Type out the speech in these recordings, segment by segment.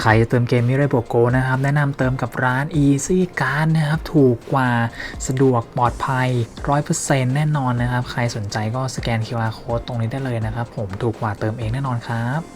ใครจะเติมเกมมิเรโบโกนะครับ แนะนำเติมกับร้าน Easy Card นะครับ ถูกกว่าสะดวกปลอดภัย 100%แน่นอนนะครับ ใครสนใจก็สแกน QR Code ตรงนี้ได้เลยนะครับ ผมถูกกว่าเติมเองแน่นอนครับ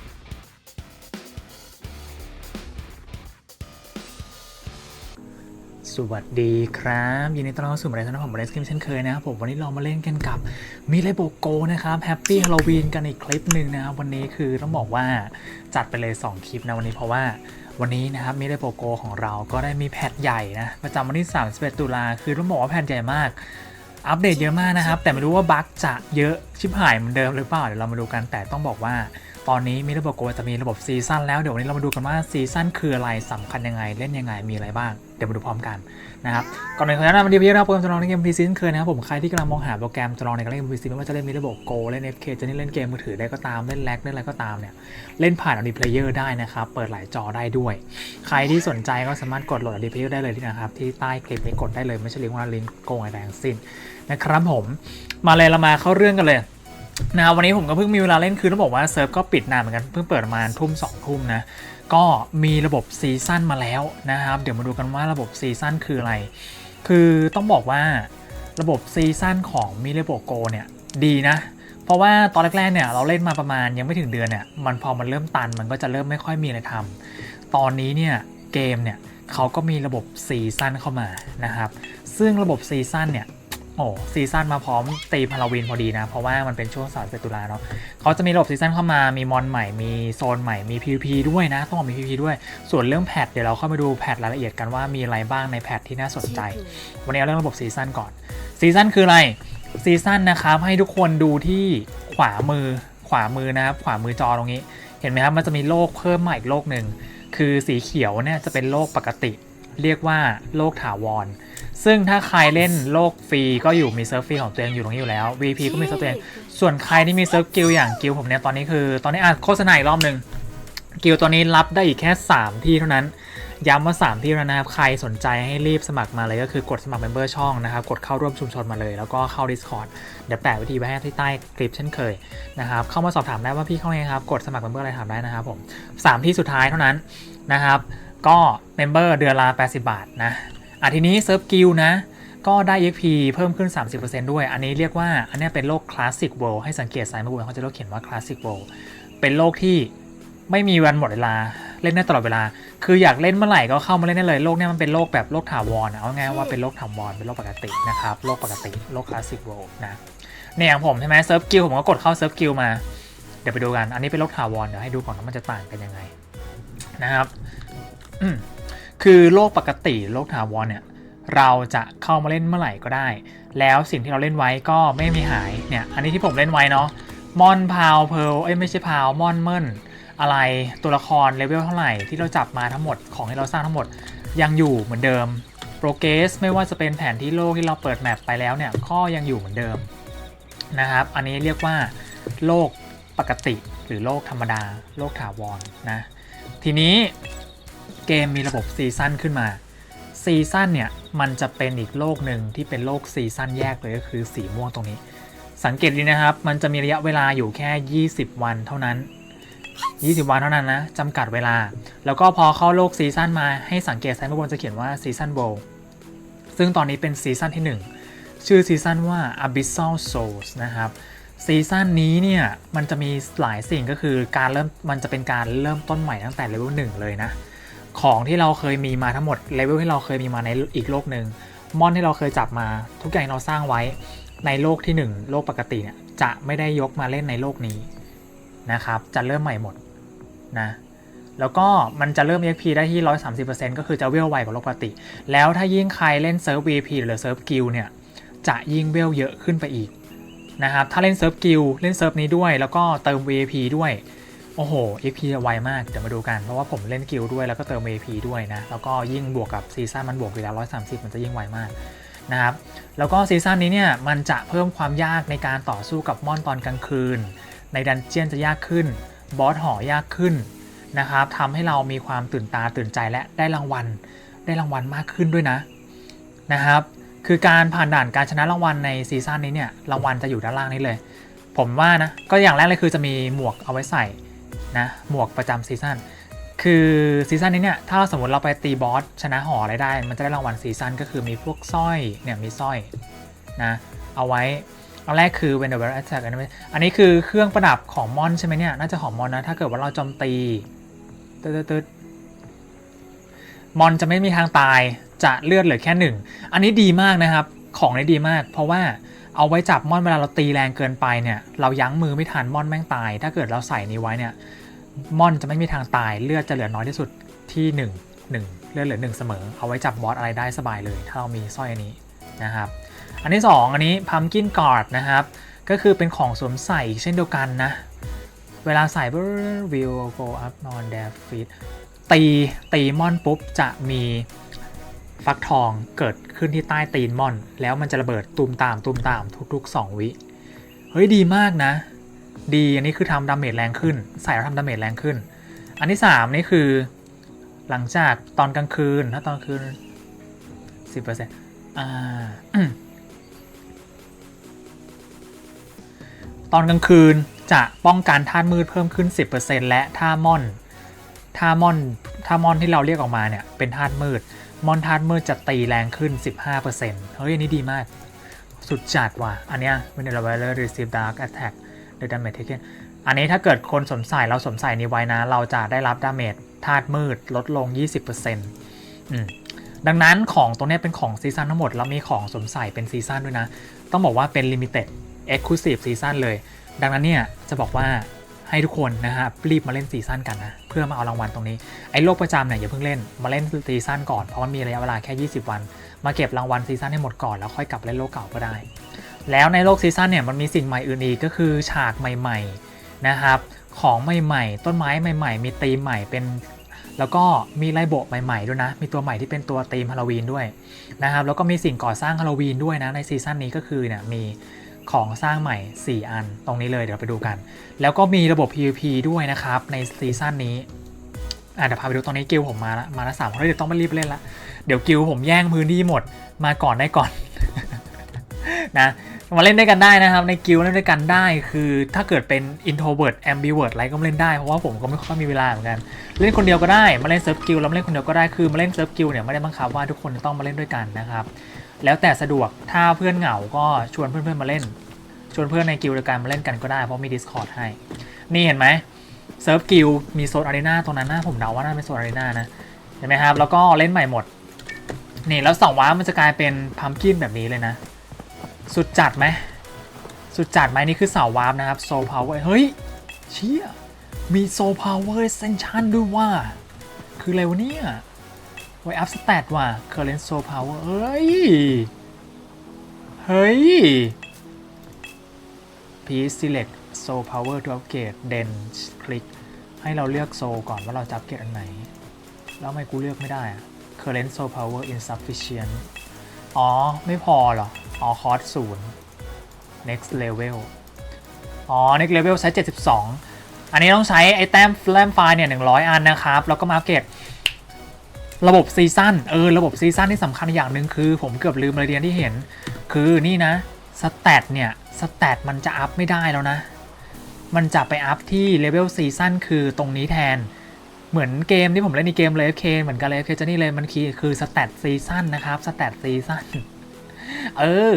สวัสดีครับยินดีต้อนรับสู่รายการของบริสกิมเช่นเคยนะครับผมวันนี้เรามาเล่นกันกับมิเลโบโกนะครับแฮปปี้ฮาโลวีนกันอีกคลิปหนึ่งนะครับวันนี้คือต้องบอกว่าจัดไปเลย 2 คลิปนะวันนี้เพราะว่าวันนี้นะครับมิเลโบโกของเราก็ได้มีแพทใหญ่นะประจำวันที่31ตุลาคือต้องบอกว่าแพทใหญ่มากอัปเดตเยอะมากนะครับแต่ไม่รู้ว่าบั๊กจะเยอะชิบหายเหมือนเดิมหรือเปล่าเดี๋ยวเรามาดูกันแต่ต้องบอกว่า ตอนนี้มิระบบโกจะมีระบบซีซั่นแล้วเดี๋ยววันนี้เรามาดูกันว่าซีซั่นคืออะไรสำคัญยังไงเล่นยังไงมีอะไรบ้าง เดี๋ยวมาดูพร้อมกันนะครับก่อนอื่นขอแนะนำวันนี้พี่นะครับโปรแกรมจะลองในเกมพีซีเคยนะครับผมใครที่กำลังมองหาโปรแกรมจะลองในการเล่นเกมพีซีไม่ว่าจะเล่นมิระบบโกเล่น FK จะนี่เล่นเกมมือถือได้ก็ตามเล่นแล็กเล่นอะไรก็ตามเนี่ยเล่นผ่านอดีเพลเยอร์ได้นะครับเปิดหลายจอได้ด้วย ใครที่สนใจก็สามารถกดโหลดอดีเพลเยอร์ได้เลยนะครับที่ใต้คลิปนี้กดได้เลยไม่ใช่ลิงก์ว่าลิงก์โกงอะไรทั้งสิ้นนะครับผมมาเลยเรามาเข้าเรื่องกันเลย นะครับวันนี้ผมก็เพิ่งมีเวลาเล่นคือต้องบอกว่าเซิร์ฟก็ปิดนานเหมือนกันเพิ่งเปิดประมาณทุ่มสองทุ่มนะก็มีระบบซีซั่นมาแล้วนะครับ เดี๋ยวมาดูกันว่าระบบซีซั่นคืออะไร คือต้องบอกว่าระบบซีซั่นของมิเลโบโกเนี่ยดีนะ เพราะว่าตอนแรกๆเนี่ยเราเล่นมาประมาณยังไม่ถึงเดือนเนี่ยมันพอมันเริ่มตันมันก็จะเริ่มไม่ค่อยมีอะไรทำตอนนี้เนี่ยเกมเนี่ยเขาก็มีระบบซีซั่นเข้ามานะครับ ซึ่งระบบซีซั่นเนี่ย อ้ซีซั่นมาพร้อมตีพาราวินพอดีนะ เพราะว่ามันเป็นช่วงสารเซตุลาเนาะเขาจะมีระบบซีซั่นเข้ามามีมอนใหม่มีโซนใหม่มี PVP ด้วยนะ ต้องบอกมี PVP ด้วย ส่วนเรื่องแพทเดี๋ยวเราเข้ามาดูแพทรายละเอียดกันว่ามีอะไรบ้างในแพทที่น่าสนใจ วันนี้เอาเรื่องระบบซีซั่นก่อนซีซั่นคืออะไรซีซั่นนะครับให้ทุกคนดูที่ขวามือขวามือนะครับขวามือจอตรงนี้ เห็นไหมครับมันจะมีโลกเพิ่มมาอีกโลกหนึ่งคือสีเขียวเนี่ยจะเป็นโลกปกติ เรียกว่าโลกถาวร ซึ่งถ้าใครเล่นโลกฟรีก็อยู่มีเซิร์ฟฟรีของตัวเองอยู่ตรงนี้อยู่แล้ว VP ก็มีเซิร์ฟตัวเอง ส่วนใครที่มีเซิร์ฟกิลอย่างกิลผมเนี่ยตอนนี้คือ ตอนนี้อะโฆษณาอีกรอบหนึ่งกิลตัวนี้รับได้อีกแค่ 3 ที่เท่านั้น ย้ำว่า 3 ที่แล้วนะครับ ใครสนใจให้รีบสมัครมาเลยก็คือกดสมัครเมมเบอร์ช่องนะครับ กดเข้าร่วมชุมชนมาเลย แล้วก็เข้า Discord เดี๋ยวแปะวิธีไว้ให้ที่ใต้คลิปเช่นเคยนะครับ เข้ามาสอบถามได้ว่าพี่เข้าไงครับ กดสมัครเมมเบอร์อะไรถามได้นะครับผม 3 ที่สุดท้ายเท่านั้นนะครับ ก็เมมเบอร์เดือนละ 80 บาทนะ อะทีนี้เซิร์ฟกิลนะก็ได้ EXP เพิ่มขึ้น 30%ด้วย อันนี้เรียกว่า อันนี้เป็นโลก Classic World ให้สังเกตซ้ายมือบนเขาจะเขียนว่า Classic World เป็นโลกที่ไม่มีวันหมดเวลา เล่นได้ตลอดเวลา คืออยากเล่นเมื่อไหร่ก็เข้ามาเล่นได้เลยโลกเนี้ยมันเป็นโลกแบบโลกถาวร เอาง่ายว่าเป็นโลกถาวร เป็นโลกปกตินะครับโลกปกติโลก Classic World นะ เนี่ยอย่างผมใช่ไหมเซิร์ฟกิลผมก็กดเข้าเซิร์ฟกิลมา เดี๋ยวไปดูกัน อันนี้เป็นโลกถาวร เดี๋ยวให้ดูก่อนว่ามันจะต่างกันยังไงนะครับอืม คือโลกปกติโลกถาวรเนี่ยเราจะเข้ามาเล่นเมื่อไหร่ก็ได้ แล้วสิ่งที่เราเล่นไว้ก็ไม่มีหายเนี่ยอันนี้ที่ผมเล่นไว้เนาะมอนพาวเพลเอ้ยไม่ใช่พาวมอนเมินอะไรตัวละครเลเวลเท่าไหร่ที่เราจับมาทั้งหมดของที่เราสร้างทั้งหมดยังอยู่เหมือนเดิมโปรเกสไม่ว่าจะเป็นแผนที่โลกที่เราเปิดแมปไปแล้วเนี่ยก็ยังอยู่เหมือนเดิมนะครับ อันนี้เรียกว่าโลกปกติหรือโลกธรรมดา โลกถาวรนะทีนี้ เกมมีระบบซีซั่นขึ้นมาซีซั่นเนี่ยมันจะเป็นอีกโลกหนึ่งที่เป็นโลกซีซั่นแยกเลยก็คือสีม่วงตรงนี้ สังเกตดีนะครับ มันจะมีระยะเวลาอยู่แค่ 20 วันเท่านั้น 20 วันเท่านั้นนะจำกัดเวลา แล้วก็พอเข้าโลกซีซั่นมาให้สังเกตซ้ายบนจะเขียนว่าซีซั่นโบซึ่งตอนนี้เป็นซีซั่นที่ 1 ชื่อซีซั่นว่า Abyssal Souls นะครับซีซั่นนี้เนี่ยมันจะมีหลายสิ่งก็คือการเริ่มมันจะเป็นการเริ่มต้นใหม่ตั้งแต่เลเวลหนึ่งเลยนะ ของที่เราเคยมีมาทั้งหมดเลเวลที่เราเคยมีมาในอีกโลกหนึ่งมอนที่เราเคยจับมา ทุกอย่างเราสร้างไว้ในโลกที่ 1 โลกปกติเนี่ยจะไม่ได้ยกมาเล่นในโลกนี้นะครับ จะเริ่มใหม่หมดนะแล้วก็มันจะเริ่ม EXP ได้ที่ 130%ก็คือจะเวลไวกว่าโลกปกติ แล้วถ้ายิ่งใครเล่นเซิร์ฟ VP หรือเซิร์ฟกิลเนี่ยจะยิ่งเวลเยอะขึ้นไปอีกนะครับถ้าเล่นเซิร์ฟกิลเล่นเซิร์ฟนี้ด้วย แล้วก็เติม VP ด้วย โอ้โห EP ไวมาก เดี๋ยวมาดูกัน เพราะว่าผมเล่นกิลด้วยแล้วก็เติม AP ด้วยนะ แล้วก็ยิ่งบวกกับซีซั่นมันบวกอยู่แล้ว130 มันจะยิ่งไวมากนะครับ แล้วก็ซีซั่นนี้เนี่ยมันจะเพิ่มความยากในการต่อสู้กับมอนตอนกลางคืน ในดันเจียนจะยากขึ้น บอสหอยากขึ้นนะครับทำให้เรามีความตื่นตาตื่นใจและได้รางวัล ได้รางวัลมากขึ้นด้วยนะนะครับ คือการผ่านด่านการชนะรางวัลในซีซั่นนี้เนี่ยรางวัลจะอยู่ด้านล่างนี้เลย ผมว่านะก็อย่างแรกเลยคือจะมีหมวกเอาไว้ใส่ นะหมวกประจำซีซั่นคือซีซั่นนี้เนี่ยถ้าสมมติเราไปตีบอสชนะหออะไรได้ มันจะได้รางวัลซีซั่นก็คือมีพวกสร้อยเนี่ยมีสร้อยนะเอาไว้อันแรกคือ when the wearer attack enemy อันนี้คือเครื่องประดับของมอนใช่ไหมเนี่ยน่าจะของมอนนะถ้าเกิดว่าเราโจมตีตึ๊ดตึ๊ดมอนจะไม่มีทางตายจะเลือดเหลือแค่หนึ่งอันนี้ดีมากนะครับ ของนี้ดีมาก เพราะว่า เอาไว้จับม่อนเวลาเราตีแรงเกินไปเนี่ย เรายั้งมือไม่ทันม่อนแม่งตาย ถ้าเกิดเราใส่นี้ไว้เนี่ยม่อนจะไม่มีทางตายเลือดจะเหลือน้อยที่สุดที่ 1 1 เลือดเหลือ1เสมอ เอาไว้จับบอสอะไรได้สบายเลย ถ้าเรามีสร้อยอันนี้นะครับ อันที่ 2 อันนี้ pumpkin guard นะครับ ก็คือเป็นของสวมใส่เช่นเดียวกันนะ เวลาใส่ will go up on their feet ตีตีม่อนปุ๊บจะมี ฟักทองเกิดขึ้นที่ใต้ตีนมอน แล้วมันจะระเบิดตูมตามตูมตามทุกๆ 2 วิ เฮ้ยดีมากนะ ดีอันนี้คือทำดาเมจแรงขึ้น ใส่แล้วทำดาเมจแรงขึ้น อันที่ 3 นี่คือ หลังจากตอนกลางคืนถ้าตอนกลางคืน 10%อ่าตอนกลางคืนจะป้องกันธาตุมืดเพิ่มขึ้น 10%และถ้ามอนถ้ามอนถ้ามอนที่เราเรียกออกมาเนี่ยเป็นธาตุมืด มอนธาตุมืดจะตีแรงขึ้น 15%เฮ้ย อันนี้ดีมาก สุดจัดว่ะ อันเนี้ย when the wearer receive dark attack the damage taken อันนี้ถ้าเกิดคนสวมใส่เราสวมใส่นี้ไว้นะ เราจะได้รับดาเมจธาตุมืดลดลง 20%อืมดังนั้นของตัวเนี้ยเป็นของซีซั่นทั้งหมด แล้วมีของสวมใส่เป็นซีซั่นด้วยนะ ต้องบอกว่าเป็น limited exclusive ซีซั่นเลย ดังนั้นเนี่ยจะบอกว่า ให้ทุกคนนะฮะรีบมาเล่นซีซั่นกันนะเพื่อมาเอารางวัลตรงนี้ไอ้โลกประจำเนี่ยอย่าเพิ่งเล่นมาเล่นซีซั่นก่อนเพราะมันมีระยะเวลาแค่ 20 วัน มาเก็บรางวัลซีซั่นให้หมดก่อนแล้วค่อยกลับเล่นโลกเก่าก็ได้ แล้วในโลกซีซั่นเนี่ยมันมีสิ่งใหม่อื่นอีกก็คือฉากใหม่ๆนะครับของใหม่ๆ ต้นไม้ใหม่ๆ มีธีมใหม่เป็นแล้วก็มีไลโบะใหม่ๆด้วยนะ มีตัวใหม่ที่เป็นตัวธีมฮาโลวีนด้วยนะครับ แล้วก็มีสิ่งก่อสร้างฮาโลวีนด้วยนะในซีซั่นนี้ก็คือเนี่ยมี ของสร้างใหม่ 4 อันตรงนี้เลยเดี๋ยวไปดูกัน แล้วก็มีระบบ PVP ด้วยนะครับ ในซีซั่นนี้อะเดี๋ยวพาไปดูตอนนี้กิลผมมาละมาละสามคนเดี๋ยวต้องมารีบเล่นละเดี๋ยวกิลผมแย่งพื้นที่หมดมาก่อนได้ก่อน นะมาเล่นด้วยกันได้นะครับ ในกิลเล่นด้วยกันได้ คือถ้าเกิดเป็น introvert ambivert อะไรก็เล่นได้ เพราะว่าผมก็ไม่ค่อยมีเวลาเหมือนกัน เล่นคนเดียวก็ได้ มาเล่นเซิร์ฟกิลแล้วมาเล่นคนเดียวก็ได้ คือมาเล่นเซิร์ฟกิลเนี่ยไม่ได้บังคับว่าทุกคนจะต้องมาเล่นด้วยกันนะครับ แล้วแต่สะดวก ถ้าเพื่อนเหงาก็ชวนเพื่อนๆมาเล่น ชวนเพื่อนในกิลเดียวกันมาเล่นกันก็ได้เพราะมี Discord ให้ นี่เห็นไหมเซิร์ฟกิลมีโซนอารีนาตรงนั้นนะผมเดาว่าน่าเป็นโซนอารีนานะเห็นไหมครับ แล้วก็เล่นใหม่หมด นี่แล้วสองว้ามันจะกลายเป็นพัมกินแบบนี้เลยนะ สุดจัดไหมสุดจัดไหมนี่คือเสาวาร์ปนะครับโซพาวเวอร์เฮ้ยเชี่ยมีโซพาวเวอร์เซนชันด้วยว่า คืออะไรวะเนี่ยไวอัพสเตตว่ะเคอร์เรนโซพาวเวอร์เฮ้ย เฮ้ย please select soul power to upgrade then click ให้เราเลือกโซก่อนว่าเราจะอัปเกรดอันไหน แล้วทำไมกูเลือกไม่ได้อะ current soul power insufficient อ๋อ ไม่พอเหรอ อ๋อ คอร์สศูนย์ next level อ๋อ next level ใช้ 72 อันนี้ต้องใช้ไอ้แต้มแต้มไฟล์เนี่ย 100 อันนะครับ แล้วก็มาอัปเกรดระบบซีซั่น เออ ระบบซีซั่นที่สำคัญอย่างหนึ่งคือ ผมเกือบลืมเลยเรียนที่เห็น คือนี่นะ สแตทเนี่ยสแตทมันจะอัพไม่ได้แล้วนะ มันจะไปอัพที่เลเวลซีซั่นคือตรงนี้แทน เหมือนเกมที่ผมเล่นในเกมเลย FK เหมือนกันเลย FK จะนี่เลยมันคือคือสแตทซีซั่นนะครับสแตทซีซั่นเออ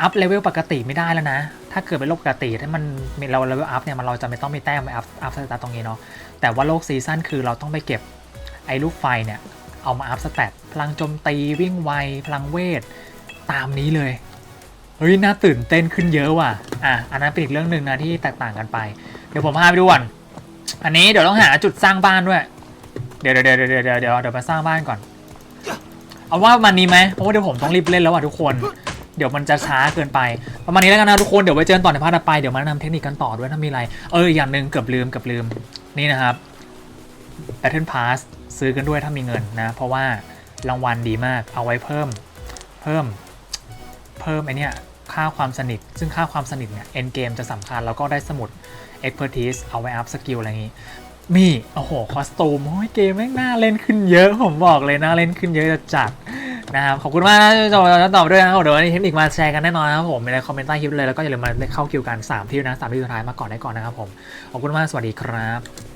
อัพเลเวลปกติไม่ได้แล้วนะ ถ้าเกิดเป็นโลกปกติถ้ามันเราเลเวลอัพเนี่ยมันเราจะไม่ต้องมีแต้มไปอัพอัพสแตทตรงนี้เนาะ แต่ว่าโลกซีซั่นคือเราต้องไปเก็บไอ้ลูกไฟเนี่ย เอามาอัพสแตทพลังโจมตีวิ่งไว พลังเวท ตามนี้เลย เฮ้ยน่าตื่นเต้นขึ้นเยอะว่ะ อะ อันนั้นเป็นอีกเรื่องหนึ่งนะที่แตกต่างกันไป เดี๋ยวผมพาไปดูก่อน อันนี้เดี๋ยวต้องหาจุดสร้างบ้านด้วย เดี๋ยวเดี๋ยวเดี๋ยวเดี๋ยวเดี๋ยวเดี๋ยวมาสร้างบ้านก่อน เอาว่าประมันนี้ไหมเพราะว่าเดี๋ยวผมต้องรีบเล่นแล้วอะทุกคน เดี๋ยวมันจะช้าเกินไป ประมาณนี้แล้วกันนะทุกคน เดี๋ยวไว้เจอกันต่อในพาร์ทต่อไป เดี๋ยวมาแนะนำเทคนิคกันต่อด้วยถ้ามีอะไร เอออย่างหนึ่งเกือบลืมเกือบลืม นี่นะครับ Battle Pass ซื้อกันด้วยถ้ามีเงินนะ เพราะว่ารางวัลดีมาก เอาไว้เพิ่ม เพิ่ม เพิ่มไอเนี้ยค่าความสนิท ซึ่งค่าความสนิทเนี่ย end game จะสำคัญ แล้วก็ได้สมุด expertise เอาไว้อัพสกิลอะไรอย่างงี้ มีโอ้โห คอสตูมโอ้ยเกมแม่งน่าเล่นขึ้นเยอะผมบอกเลยน่าเล่นขึ้นเยอะจะจัดนะครับ ขอบคุณมากนะที่ตอบตอบด้วยนะครับเดี๋ยววันนี้เทคนิคมาแชร์กันแน่นอนนะครับผมมีอะไรคอมเมนต์ใต้คลิปเลยแล้วก็อย่าลืมมาเข้าคิวกัน3ที่นะ3ที่สุดท้ายมาก่อนได้ก่อนนะครับผมขอบคุณมากสวัสดีครับ